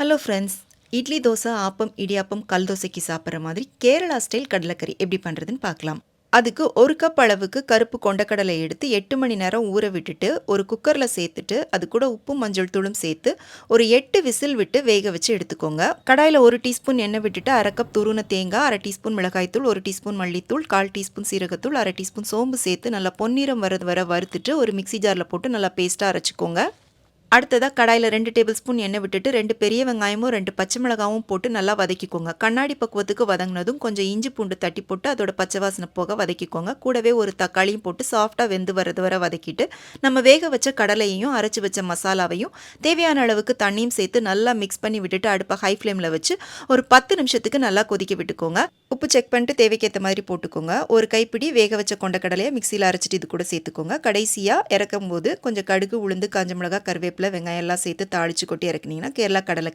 Hello friends idli dosa appam idiyappam கல் தோசைக்கு சாப்பிட்ற மாதிரி கேரளா ஸ்டைல் கடலைக்கறி எப்படி பண்ணுறதுன்னு பார்க்கலாம். அதுக்கு ஒரு கப் அளவுக்கு கருப்பு கொண்டக்கடலை எடுத்து எட்டு மணி நேரம் ஊற விட்டுட்டு ஒரு குக்கரில் சேர்த்துட்டு அது கூட உப்பும் மஞ்சள் தூளும் சேர்த்து ஒரு எட்டு விசில் விட்டு வேக வச்சு எடுத்துக்கோங்க. கடாயில் ஒரு டீஸ்பூன் எண்ணெய் விட்டுட்டு அரை கப் துருன தேங்காய் அரை டீஸ்பூன் மிளகாய்த்தூள் ஒரு டீஸ்பூன் மல்லித்தூள் கால் டீஸ்பூன் சீரகத்தூள் அரை டீஸ்பூன் சோம்பு சேர்த்து நல்லா பொன்னிறம் வரது வர வறுத்துட்டு ஒரு மிக்ஸி ஜாரில் போட்டு நல்லா பேஸ்ட்டாக அரைச்சிக்கோங்க. அடுத்ததாக கடாயில் ரெண்டு டேபிள் ஸ்பூன் எண்ணெய் விட்டுட்டு ரெண்டு பெரிய வெங்காயமும் ரெண்டு பச்சை மிளகாவும் போட்டு நல்லா வதக்கிக்கோங்க. கண்ணாடி பக்குவத்துக்கு வதங்கினதும் கொஞ்சம் இஞ்சி பூண்டு தட்டி போட்டு அதோட பச்சை வாசனை போக வதக்கிக்கோங்க. கூடவே ஒரு தக்காளியும் போட்டு சாஃப்டாக வெந்து வரது வர வதக்கிட்டு நம்ம வேக வச்ச கடலையையும் அரைச்சி வச்ச மசாலாவையும் தேவையான அளவுக்கு தண்ணியும் சேர்த்து நல்லா மிக்ஸ் பண்ணி விட்டுட்டு அடுப்பை ஹை ஃப்ளேமில் வச்சு ஒரு பத்து நிமிஷத்துக்கு நல்லா கொதிக்க விட்டுக்கோங்க. உப்பு செக் பண்ணிட்டு தேவைக்கேற்ற மாதிரி போட்டுக்கோங்க. ஒரு கைப்பிடி வேக வச்ச கொண்டக்கடலையை மிக்சியில் அரைச்சிட்டு இது கூட சேர்த்துக்கோங்க. கடைசியாக இறக்கும் போது கொஞ்சம் கடுகு உளுந்து காஞ்ச மிளகா கருவேப்பிலை வெங்காயம் எல்லாம் சேர்த்து தாளிச்சு கொட்டி இறக்குனீங்கன்னா கேரளா கடலை